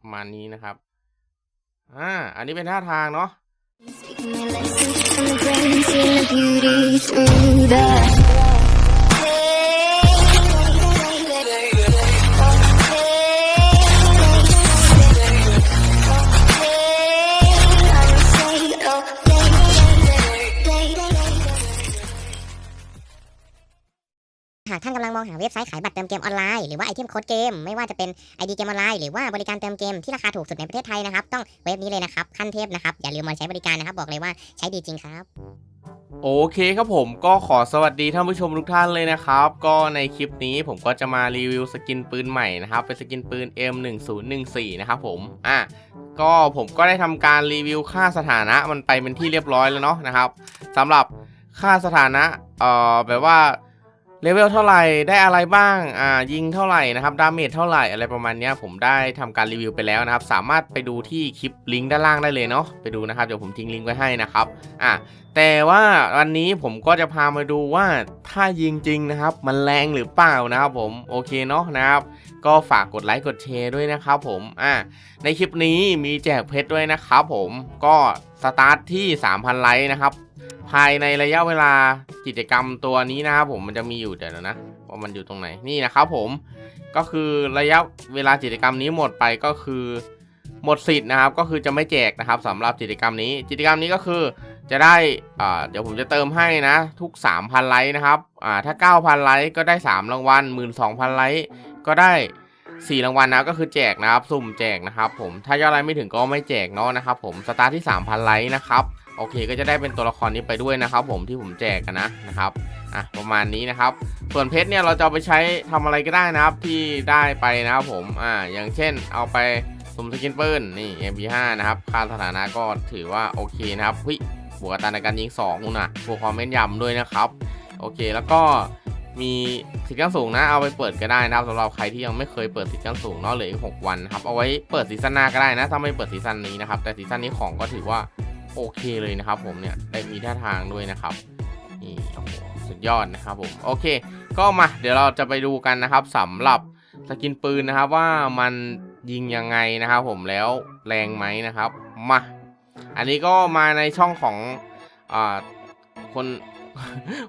ประมาณนี้นะครับ อ่า อันนี้เป็นท่าทางเนาะ Taking my lessons from the brain, seeing the beauty through the กท่านกำลังมองหาเว็บไซต์ขายบัตรเติมเกมออนไลน์หรือว่าไอเทมโค้ดเกมไม่ว่าจะเป็น ID เกมออนไลน์หรือว่าบริการเติมเกมที่ราคาถูกสุดในประเทศไทยนะครับต้องเว็บนี้เลยนะครับขั้นเทพนะครับอย่าลืมมาใช้บริการนะครับ บอกเลยว่าใช้ดีจริงครับโอเคครับผมก็ขอสวัสดีท่านผู้ชมทุกท่านเลยนะครับ ก็ในคลิปนี้ผมก็จะมารีวิวสกินปืนใหม่นะครับ เป็นสกินปืน M1014 นะครับผมอะก็ผมก็ได้ทำการรีวิวค่าสถานะมันไปเป็นที่เรียบร้อยแล้วเนาะนะครับสำหรับค่าสถานะเอ่อแบบว่า เลเวลเท่าไหร่ได้อะไรบ้างอ่ายิงเท่าไหร่นะครับดาเมจเท่าไหร่อะไรประมาณนี้ผมได้ทำการรีวิวไปแล้วนะครับ สามารถไปดูที่คลิปลิงก์ด้านล่างได้เลยเนาะไปดูนะครับเดี๋ยวผมทิ้งลิงก์ไว้ให้นะครับอะแต่ว่าวันนี้ผมก็จะพามาดูว่าถ้ายิงจริงนะครับ มันแรงหรือเปล่านะครับผมโอเคเนาะนะครับ ก็ฝากกดไลค์กดแชร์ด้วยนะครับผมอ่าในคลิปนี้มีแจกเพชรด้วยนะครับผมก็สตาร์ทที่ 3,000 ไลค์นะครับ ภายในระยะเวลากิจกรรมตัวนี้นะครับผมมันจะมีอยู่เดี๋ยวนะว่ามันอยู่ตรงไหนนี่นะครับผมก็คือระยะเวลากิจกรรมนี้หมดไปก็คือหมดสิทธิ์นะครับ ก็คือจะไม่แจกนะครับสำหรับกิจกรรมนี้กิจกรรมนี้ก็คือจะได้อ่าเดี๋ยวผมจะเติมให้นะ ทุก 3,000 ไลค์นะครับอ่าถ้า 9,000 ไลค์ก็ได้ 3 รางวัล12,000 ไลค์ก็ได้ 4รางวัลนะก็คือแจกนะครับสุ่มแจกนะครับผมถ้ายอดไลค์ไม่ถึงก็ไม่แจกเนาะนะครับผมสตาร์ทที่ 3,000 ไลค์นะครับโอเคก็จะได้เป็นตัวละครนี้ไปด้วยนะครับ ผมที่ผมแจกกันนะนะครับอะประมาณนี้นะครับ ส่วนเพชรเนี่ยเราจะเอาไปใช้ทำอะไรก็ได้นะครับที่ได้ไปนะครับผมอ่าอย่างเช่นเอาไปสุ่มสกินปืนนี่ MP5 นะครับค่าสถานะก็ถือว่าโอเคนะครับเฮ้ยบวกอัตราในการยิง2นู่นนะบวกความแม่นยำด้วยนะครับ โอเคแล้วก็ มีสิทธิ์ขั้นสูงนะ เอาไปเปิดก็ได้นะครับสำหรับใครที่ยังไม่เคยเปิดสิทธิ์ขั้นสูงเนาะเหลืออีก6วันครับเอาไว้เปิดซีซั่นหน้าก็ได้นะ ถ้าไม่เปิดซีซั่นนี้นะครับแต่ซีซั่นนี้ของก็ถือว่าโอเคเลยนะครับผมเนี่ยได้มีท่าทางด้วยนะครับนี่โอ้โหสุดยอดนะครับผมโอเค ก็มาเดี๋ยวเราจะไปดูกันนะครับสำหรับสกินปืนนะครับว่ามันยิงยังไงนะครับผมแล้วแรงไหมนะครับมาอันนี้ก็มาในช่องของอ่าคน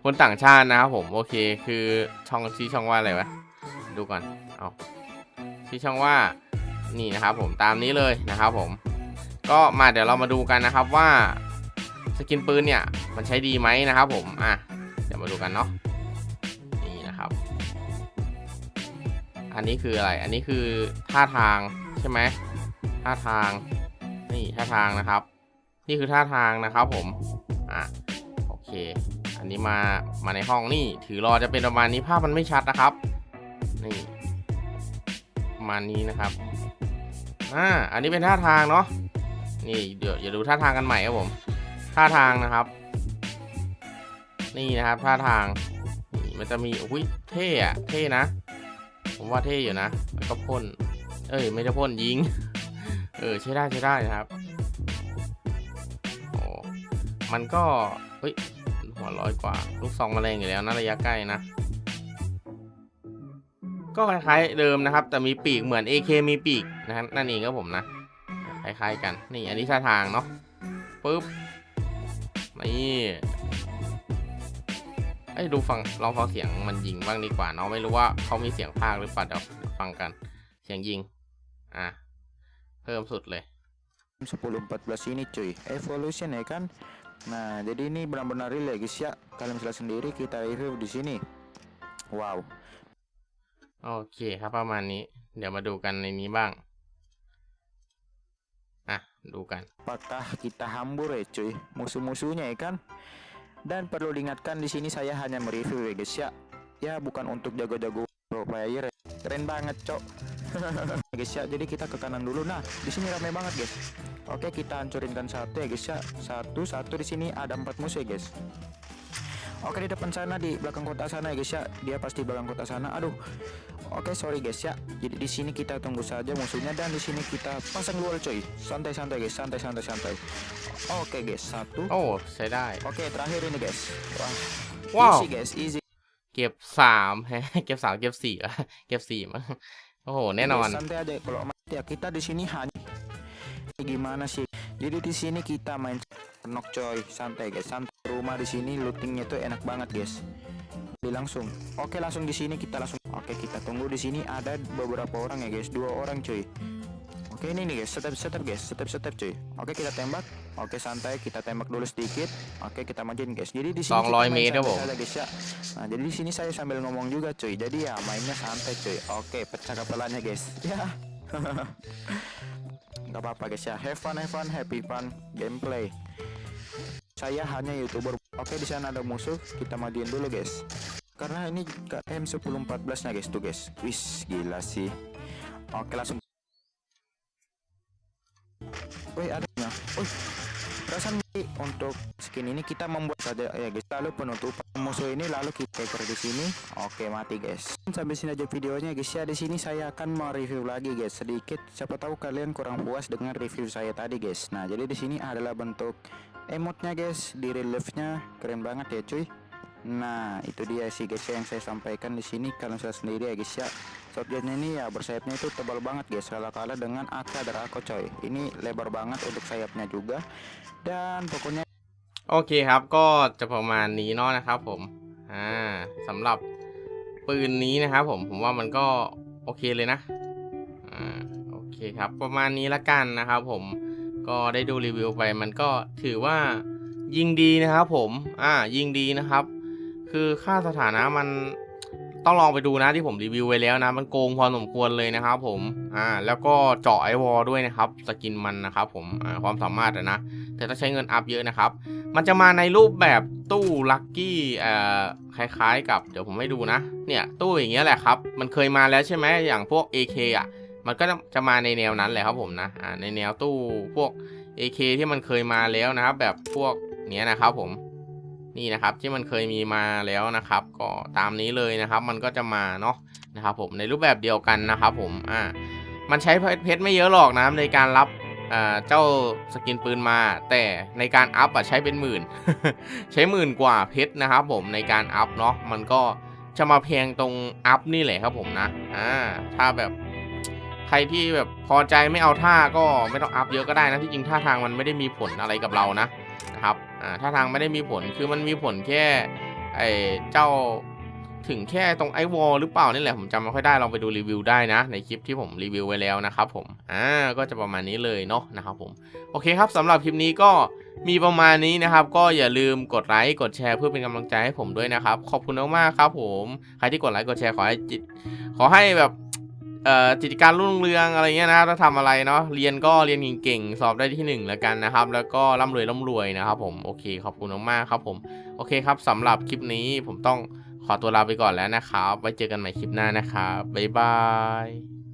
คนต่างชาตินะครับผมโอเคคือช่องชี้ช่องว่าอะไรวะดูก่อนเอาชี้ช่องว่านี่นะครับผมตามนี้เลยนะครับผมก็มาเดี๋ยวเรามาดูกันนะครับว่าสกินปืนเนี่ยมันใช้ดีไหมนะครับผมอะเดี๋ยวมาดูกันเนาะนี่นะครับ อันนี้คืออะไรอันนี้คือท่าทางใช่ไหมท่าทางนี่ท่าทางนะครับ นี่คือท่าทางนะครับผมอะโอเค อันนี้มามาในห้องนี่ ถือรอจะเป็นประมาณนี้ภาพมันไม่ชัดนะครับ นี่ประมาณนี้นะครับอ่าอันนี้เป็นท่าทางเนาะนี่เดี๋ยวอย่าดูท่าทางกันใหม่ครับผม ท่าทางนะครับ นี่นะครับท่าทางนี่มันจะมีอุ้ยเท่อะเท่นะ ผมว่าเท่อยู่นะแล้วก็พ่นเอ้ยไม่ใช่พ่นยิง เออใช้ได้ใช้ได้นะครับโอ้มันก็เฮ้ย หัวร้อยกว่า ลูกซองมาแรงอยู่แล้วนะระยะใกล้นะ ก็คล้ายๆเดิมนะครับ แต่มีปีกเหมือน AK มีปีกนะครับนั่นเองครับผมนะ คล้ายๆกัน นี่อันนี้ท่าทางเนาะปุ๊บ นี่ไอ้ยดูฟังลองฟังเสียงมันยิงบ้างดีกว่าเนาะไม่รู้ว่าเขามีเสียงภาคหรือเปล่าเดี๋ยวฟังกันเสียงยิง อะ เพิ่มสุดเลย1014 ini cuy evolution ya kan nah jadi ini benar-benar real ya guys ya kalian bisa lihat sendiri kita review di sini wow โอเคครับประมาณนี้ เดี๋ยวมาดูกันในนี้บ้าง อ่ะ ดูกัน apakah kita hambur ya cuy musuh-musuhnya ya kan dan perlu diingatkan di sini saya hanya mereview ya guys ya ya bukan untuk jago-jago pro player ya. keren banget cok guys ya jadi kita ke kanan dulu nah di sini ramai banget guys oke kita hancurinkan satu ya guys ya satu satu di sini ada empat musuh ya guys Oke di depan sana di belakang kota sana ya guys ya dia pasti belakang kota sana aduh Oke sorry guys ya jadi di sini kita tunggu saja musuhnya dan di sini kita pasang luar coy santai santai guys santai santai santai Oke guys satu โอ้ใช้ได้ Oke terakhir ini guys wah ว้าว easy guys easy เก็บสาม แฮะเก็บสามเก็บสี่อะเก็บสี่มั้ง โอ้โห แน่นอน Guys, santai aja kalau Ya kita di sini hanya gimana sih? Jadi di sini kita main nok coy, santai guys. Santai rumah di sini lootingnya tuh enak banget guys. Jadi langsung. Oke langsung di sini kita langsung. Oke kita tunggu di sini ada beberapa orang ya guys, dua orang cuy. Oke ini nih guys, step step guys, step step cuy. Oke kita tembak. Oke santai, kita tembak dulu sedikit. Oke kita majuin guys. Jadi di sini kita 200 main santai guys ya. Nah jadi di sini saya sambil ngomong juga cuy. Jadi ya mainnya santai cuy. Oke pecah kepalanya guys. Ya. Gak apa-apa guys ya. Have fun, have fun, happy fun gameplay. Saya hanya youtuber. Oke di sana ada musuh. Kita majuin dulu guys. Karena ini KM 1014 nya guys tuh guys. Wis gila sih. Oke langsung. Wih ada ya. Wih. Perasaan untuk skin ini kita membuat saja ya guys. Lalu penutupan musuh ini lalu kita taker di sini. Oke mati guys. Sampai sini aja videonya guys ya. Di sini saya akan mereview lagi guys sedikit. Siapa tahu kalian kurang puas dengan review saya tadi guys. Nah jadi di sini adalah bentuk emotnya guys di reliefnya keren banget ya cuy. Nah itu dia sih guys yang saya sampaikan di sini kalian saya sendiri ya guys ya. Shotgunnya ini ya bersayapnya itu tebal banget guys kalah kalah dengan AK Draco coy. Ini lebar banget untuk sayapnya juga dan pokoknya โอเคครับก็จะประมาณนี้เนาะนะครับผมอ่าสำหรับปืนนี้นะครับผมผมว่ามันก็โอเคเลยนะอ่าโอเคครับประมาณนี้ละกันนะครับผมก็ได้ดูรีวิวไปมันก็ถือว่ายิงดีนะครับผมอ่ายิงดีนะครับ คือค่าสถานะมันต้องลองไปดูนะที่ผมรีวิวไว้แล้วนะ มันโกงพอสมควรเลยนะครับผมอ่าแล้วก็เจาะไอวอลด้วยนะครับสกินมันนะครับผมความสามารถอะนะ แต่ต้องใช้เงินอัพเยอะนะครับ มันจะมาในรูปแบบตู้ลัคกี้เอ่อคล้ายๆ กับเดี๋ยวผมให้ดูนะ เนี่ยตู้อย่างเงี้ยแหละครับ มันเคยมาแล้วใช่ไหมอย่างพวก AK อะมันก็จะมาในแนวนั้นแหละครับผมนะอ่าในแนวตู้พวก AK ที่มันเคยมาแล้วนะครับ แบบพวกเนี้ยนะครับผม นี่นะครับที่มันเคยมีมาแล้วนะครับ ก็ตามนี้เลยนะครับ มันก็จะมาเนาะนะครับผมในรูปแบบเดียวกันนะครับผมอ่ามันใช้เพชรไม่เยอะหรอกนะครับในการรับเจ้าสกินปืนมา แต่ในการอัพอะใช้เป็นหมื่น ใช้หมื่นกว่าเพชรนะครับผมในการอัพเนาะมันก็จะมาแพงตรงอัพนี่แหละครับผมนะอ่าถ้าแบบใครที่แบบพอใจไม่เอาท่าก็ไม่ต้องอัพเยอะก็ได้นะที่จริงท่าทางมันไม่ได้มีผลอะไรกับเรานะ อ่าท่าทางไม่ได้มีผลคือมันมีผลแค่ไอเจ้าถึงแค่ตรงไอวอลหรือเปล่านี่แหละผมจำไม่ค่อยได้ลองไปดูรีวิวได้นะ ในคลิปที่ผมรีวิวไว้แล้วนะครับผมอ่าก็จะประมาณนี้เลยเนาะนะครับผมโอเคครับสำหรับคลิปนี้ก็มีประมาณนี้นะครับ ก็อย่าลืมกดไลค์กดแชร์เพื่อเป็นกำลังใจให้ผมด้วยนะครับ ขอบคุณมากๆครับผม ใครที่กดไลค์กดแชร์ขอให้จิตขอให้แบบ เอ่อจิตการรุ่งเรืองอะไรเงี้ยนะถ้าทำอะไรเนาะเรียนก็เรียนเก่งๆสอบได้ที่หนึ่งแล้วกันนะครับ แล้วก็ร่ำรวยร่ำรวยนะครับ ผมโอเคขอบคุณมากๆครับผมโอเคครับสำหรับคลิปนี้ผมต้องขอตัวลาไปก่อนแล้วนะครับ ไว้เจอกันใหม่คลิปหน้านะครับบ๊ายบาย